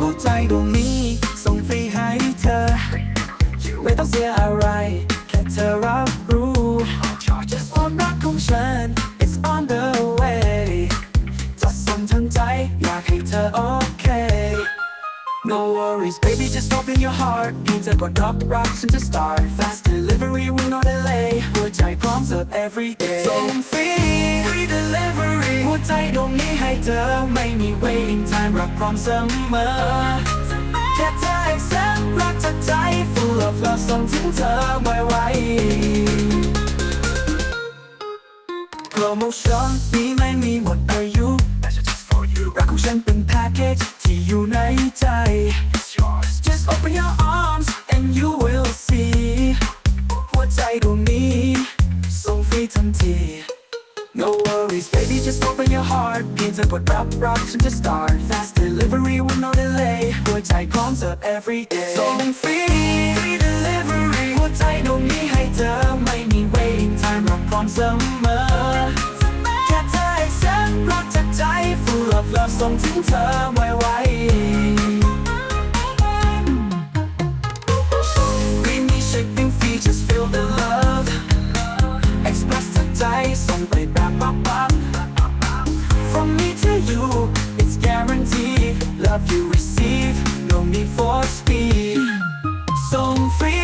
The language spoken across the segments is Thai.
ดวงนี้ส่งฟรีให้เธอ ไม่ต้องเสียอะไร แค่เธอรับรู้ความรักของฉัน it's on the way จะส่งทั้งใจอยากให้เธอโอเค No worries baby just open your heart เพียงเธอกดรับรักฉันจะ start fast delivery will no delay หัวใจพร้อมเสิร์ฟ every day ส่งฟรี ใจดวงนี้ให้เธอไม่มี waiting time รักพร้อมเสมอ แค่เธอ accept รักจากใจ full of love ส่งถึงเธอไวๆ promotion นี้ไม่มีหมดอายุรักของฉันเป็นแพ็กเกจที่อยู่ heart เพียงเธอกดรับรักฉันจะ start fast delivery with no delay หัวใจพร้อมเสิร์ฟ every day ส่งฟรี free delivery หัวใจดวงนี้ให้เธอไม่มี waiting time รักพร้อมเสมอแค่เธอ accept รักจากใจ full of love ส่งถึงเธอไวๆ love you receive no need for speed ส่งฟรี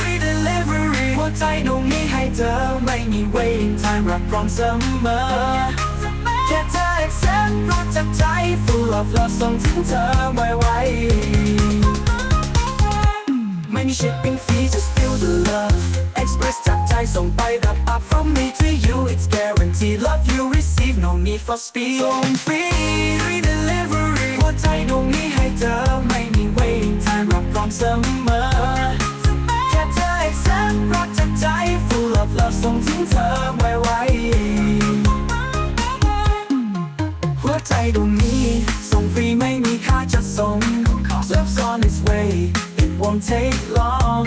free delivery หัวใจดวงนี้ให้เธอไม่มี waiting time รักพร้อมเสมอแค่เธอ accept รักจากใจ full of love ส่งถึงเธอไวๆไม่มี shipping fee just feel the love express จากใจส่งไปแบบ up from me to you it's guaranteed love you receive no need for speed ส่งฟรี ใจดวงนี้ให้เธอไม่มี waiting time รักพร้อมเสมอ แค่เธอ accept รักจากใจ full of love ส่งถึงเธอไวๆหัวใจดวงนี้ส่งฟรีไม่มีค่าจัดส่ง Love's on its way it won't take long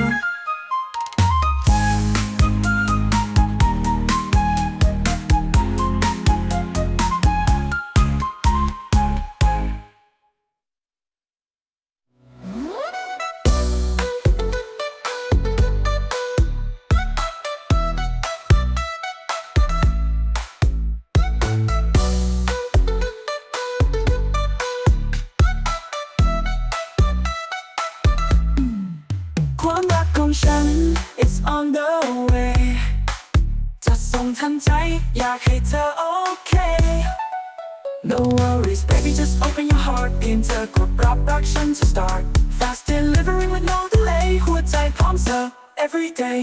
on the way จะส่งทันใจ อยากให้เธอโอเค No worries baby just open your heart เพียงเธอกดรับรักฉันจะ start fast delivery with no delay หัวใจพร้อมเสิร์ฟ every day